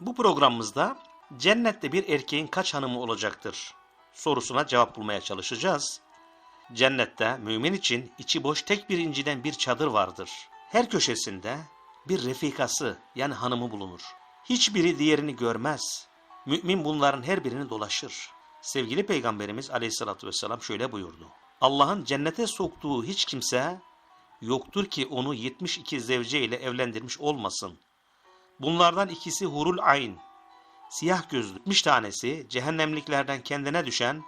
Bu programımızda cennette bir erkeğin kaç hanımı olacaktır sorusuna cevap bulmaya çalışacağız. Cennette mümin için içi boş tek bir inciden bir çadır vardır. Her köşesinde bir refikası yani hanımı bulunur. Hiçbiri diğerini görmez. Mümin bunların her birini dolaşır. Sevgili Peygamberimiz aleyhissalatü vesselam şöyle buyurdu. Allah'ın cennete soktuğu hiç kimse yoktur ki onu 72 zevce ile evlendirmiş olmasın. Bunlardan ikisi hurul ayn, siyah gözlü 70 tanesi cehennemliklerden kendine düşen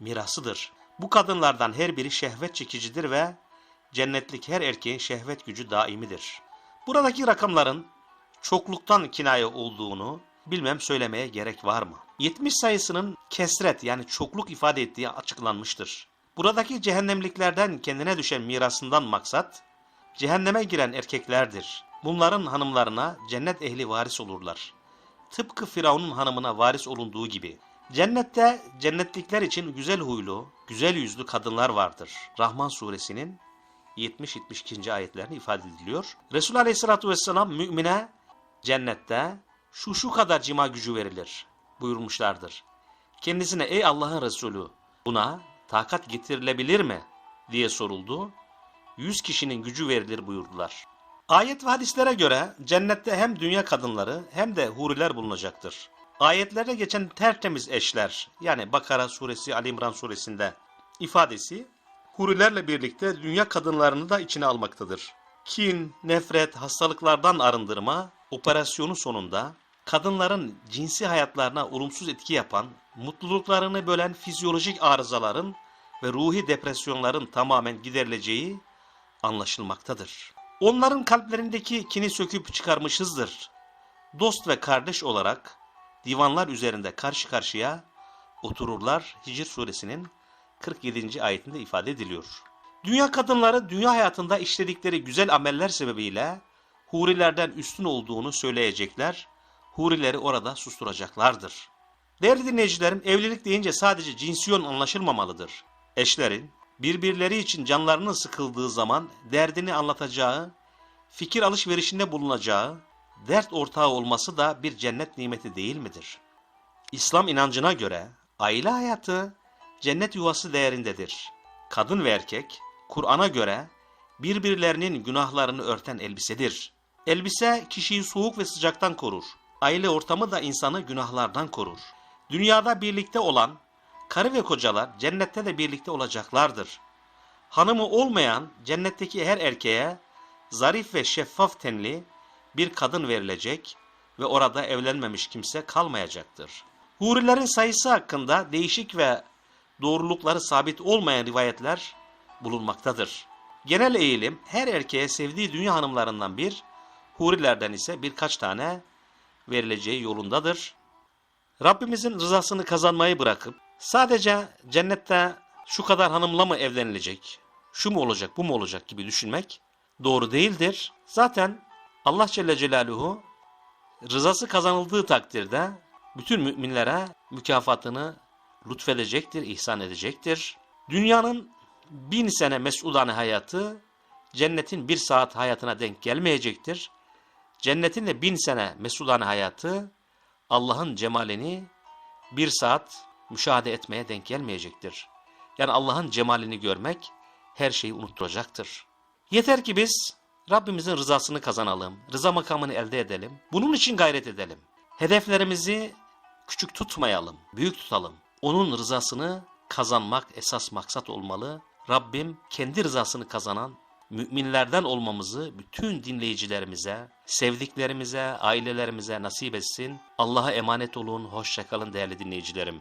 mirasıdır. Bu kadınlardan her biri şehvet çekicidir ve cennetlik her erkeğin şehvet gücü daimidir. Buradaki rakamların çokluktan kinaye olduğunu bilmem söylemeye gerek var mı? 70 sayısının kesret yani çokluk ifade ettiği açıklanmıştır. Buradaki cehennemliklerden kendine düşen mirasından maksat, cehenneme giren erkeklerdir. Bunların hanımlarına cennet ehli varis olurlar. Tıpkı Firavun'un hanımına varis olunduğu gibi. Cennette cennetlikler için güzel huylu, güzel yüzlü kadınlar vardır. Rahman suresinin 70-72. ayetlerini ifade ediliyor. Resul Aleyhisselatü Vesselam mümine cennette şu şu kadar cima gücü verilir buyurmuşlardır. Kendisine ey Allah'ın Resulü buna takat getirilebilir mi diye soruldu. Yüz kişinin gücü verilir buyurdular. Ayet ve hadislere göre cennette hem dünya kadınları hem de huriler bulunacaktır. Ayetlerde geçen tertemiz eşler yani Bakara suresi Ali İmran suresinde ifadesi hurilerle birlikte dünya kadınlarını da içine almaktadır. Kin, nefret, hastalıklardan arındırma operasyonu sonunda kadınların cinsi hayatlarına olumsuz etki yapan, mutluluklarını bölen fizyolojik arızaların ve ruhi depresyonların tamamen giderileceği anlaşılmaktadır. Onların kalplerindeki kini söküp çıkarmışızdır. Dost ve kardeş olarak divanlar üzerinde karşı karşıya otururlar Hicr suresinin 47. ayetinde ifade ediliyor. Dünya kadınları dünya hayatında işledikleri güzel ameller sebebiyle hurilerden üstün olduğunu söyleyecekler, hurileri orada susturacaklardır. Değerli dinleyicilerim, evlilik deyince sadece cinsiyon anlaşılmamalıdır. Eşlerin birbirleri için canlarının sıkıldığı zaman derdini anlatacağı, fikir alışverişinde bulunacağı, dert ortağı olması da bir cennet nimeti değil midir? İslam inancına göre aile hayatı cennet yuvası değerindedir. Kadın ve erkek Kur'an'a göre birbirlerinin günahlarını örten elbisedir. Elbise kişiyi soğuk ve sıcaktan korur. Aile ortamı da insanı günahlardan korur. Dünyada birlikte olan karı ve kocalar cennette de birlikte olacaklardır. Hanımı olmayan cennetteki her erkeğe zarif ve şeffaf tenli bir kadın verilecek ve orada evlenmemiş kimse kalmayacaktır. Hurilerin sayısı hakkında değişik ve doğrulukları sabit olmayan rivayetler bulunmaktadır. Genel eğilim her erkeğe sevdiği dünya hanımlarından bir, hurilerden ise birkaç tane verileceği yolundadır. Rabbimizin rızasını kazanmayı bırakıp sadece cennette şu kadar hanımla mı evlenilecek, şu mu olacak, bu mu olacak gibi düşünmek doğru değildir. Zaten Allah Celle Celaluhu rızası kazanıldığı takdirde bütün müminlere mükafatını lütfedecektir, ihsan edecektir. Dünyanın bin sene mesudane hayatı cennetin bir saat hayatına denk gelmeyecektir. Cennetin de bin sene mesudane hayatı Allah'ın cemalini bir saat müşahede etmeye denk gelmeyecektir. Yani Allah'ın cemalini görmek her şeyi unutturacaktır. Yeter ki biz Rabbimizin rızasını kazanalım, rıza makamını elde edelim. Bunun için gayret edelim. Hedeflerimizi küçük tutmayalım, büyük tutalım. Onun rızasını kazanmak esas maksat olmalı. Rabbim kendi rızasını kazanan müminlerden olmamızı bütün dinleyicilerimize, sevdiklerimize, ailelerimize nasip etsin. Allah'a emanet olun, hoşçakalın değerli dinleyicilerim.